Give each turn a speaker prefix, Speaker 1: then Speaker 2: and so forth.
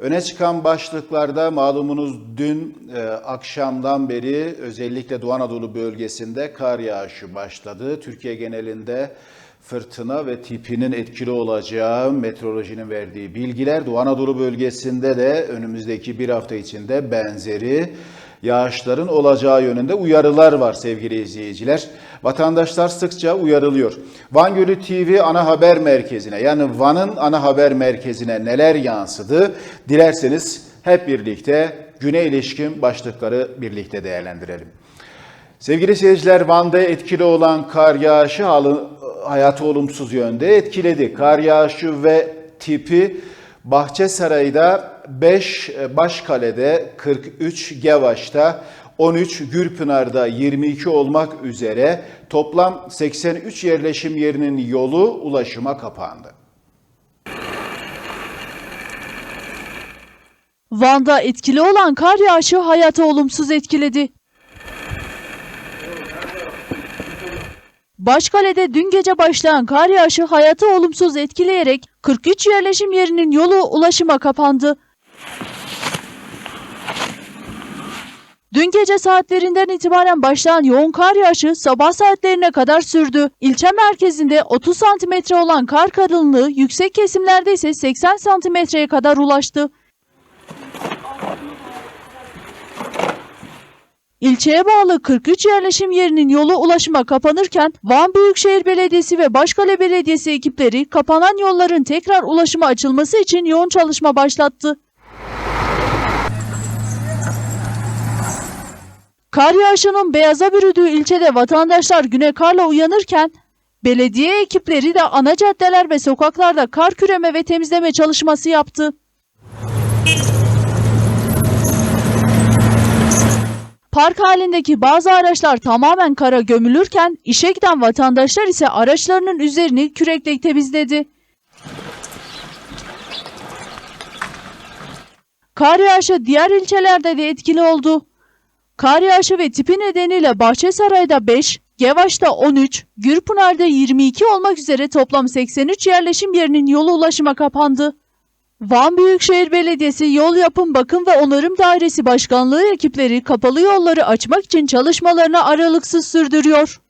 Speaker 1: Öne çıkan başlıklarda malumunuz dün e, akşamdan beri özellikle Doğu Anadolu bölgesinde kar yağışı başladı. Türkiye genelinde fırtına ve tipinin etkili olacağı meteorolojinin verdiği bilgiler. Doğu Anadolu bölgesinde de önümüzdeki bir hafta içinde benzeri yağışların olacağı yönünde uyarılar var sevgili izleyiciler. Vatandaşlar sıkça uyarılıyor. Van Gölü TV ana haber merkezine yani Van'ın ana haber merkezine neler yansıdı? Dilerseniz hep birlikte güne ilişkin başlıkları birlikte değerlendirelim. Sevgili seyirciler Van'da etkili olan kar yağışı hayatı olumsuz yönde etkiledi. Kar yağışı ve tipi Bahçesaray'da 5, Başkale'de 43, Gevaş'ta 13, Gürpınar'da 22 olmak üzere toplam 83 yerleşim yerinin yolu ulaşıma kapandı.
Speaker 2: Van'da etkili olan kar yağışı hayatı olumsuz etkiledi. Başkale'de dün gece başlayan kar yağışı hayatı olumsuz etkileyerek 43 yerleşim yerinin yolu ulaşıma kapandı. Dün gece saatlerinden itibaren başlayan yoğun kar yağışı sabah saatlerine kadar sürdü. İlçe merkezinde 30 santimetre olan kar kalınlığı yüksek kesimlerde ise 80 santimetreye kadar ulaştı. İlçeye bağlı 43 yerleşim yerinin yolu ulaşıma kapanırken Van Büyükşehir Belediyesi ve Başkale Belediyesi ekipleri kapanan yolların tekrar ulaşıma açılması için yoğun çalışma başlattı. Kar yağışının beyaza bürüdüğü ilçede vatandaşlar güne karla uyanırken belediye ekipleri de ana caddeler ve sokaklarda kar küreme ve temizleme çalışması yaptı. Park halindeki bazı araçlar tamamen kara gömülürken işe giden vatandaşlar ise araçlarının üzerini kürekle temizledi. Kar yağışı diğer ilçelerde de etkili oldu. Kar yağışı ve tipi nedeniyle Bahçesaray'da 5, Gevaş'ta 13, Gürpınar'da 22 olmak üzere toplam 83 yerleşim yerinin yolu ulaşıma kapandı. Van Büyükşehir Belediyesi Yol Yapım Bakım ve Onarım Dairesi Başkanlığı ekipleri kapalı yolları açmak için çalışmalarını aralıksız sürdürüyor.